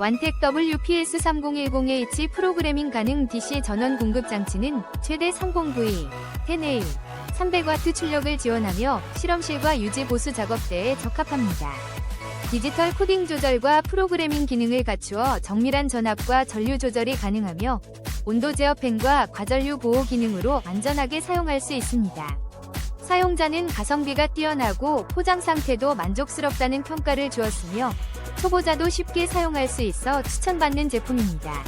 완텍 WPS3010H 프로그래밍 가능 DC 전원 공급 장치는 최대 30V, 10A, 300W 출력을 지원하며 실험실과 유지 보수 작업대에 적합합니다. 디지털 코딩 조절과 프로그래밍 기능을 갖추어 정밀한 전압과 전류 조절이 가능하며 온도 제어 팬과 과전류 보호 기능으로 안전하게 사용할 수 있습니다. 사용자는 가성비가 뛰어나고 포장 상태도 만족스럽다는 평가를 주었으며 초보자도 쉽게 사용할 수 있어 추천받는 제품입니다.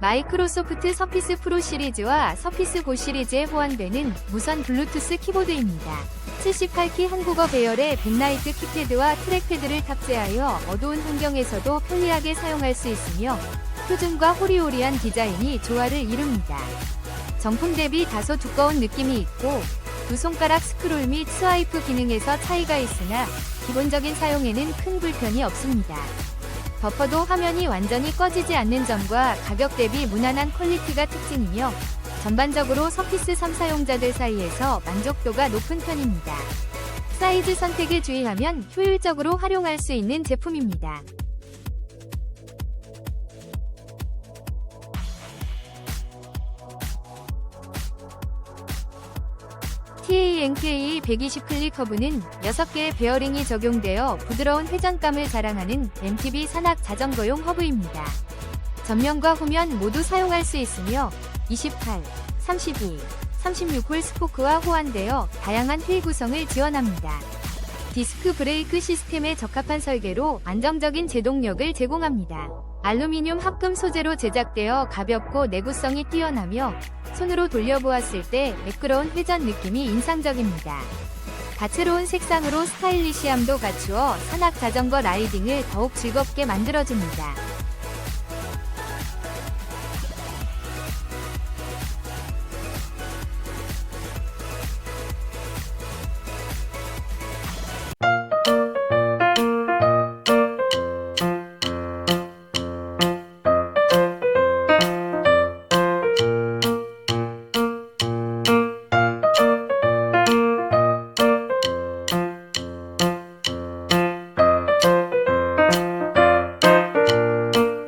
마이크로소프트 서피스 프로 시리즈와 서피스 고 시리즈에 호환되는 무선 블루투스 키보드입니다. 78키 한국어 배열의 벤라이트 키패드와 트랙패드를 탑재하여 어두운 환경에서도 편리하게 사용할 수 있으며 표준과 호리호리한 디자인이 조화를 이룹니다. 정품 대비 다소 두꺼운 느낌이 있고 두 손가락 스크롤 및 스와이프 기능에서 차이가 있으나 기본적인 사용에는 큰 불편이 없습니다. 덮어도 화면이 완전히 꺼지지 않는 점과 가격 대비 무난한 퀄리티가 특징이며 전반적으로 서피스 3 사용자들 사이에서 만족도가 높은 편입니다. 사이즈 선택에 주의하면 효율적으로 활용할 수 있는 제품입니다. TANKA 120 클릭 허브는 6개의 베어링이 적용되어 부드러운 회전감을 자랑하는 MTB 산악 자전거용 허브입니다. 전면과 후면 모두 사용할 수 있으며 28, 32, 36홀 스포크와 호환되어 다양한 휠 구성을 지원합니다. 디스크 브레이크 시스템에 적합한 설계로 안정적인 제동력을 제공합니다. 알루미늄 합금 소재로 제작되어 가볍고 내구성이 뛰어나며 손으로 돌려보았을 때 매끄러운 회전 느낌이 인상적입니다. 다채로운 색상으로 스타일리시함도 갖추어 산악 자전거 라이딩을 더욱 즐겁게 만들어줍니다.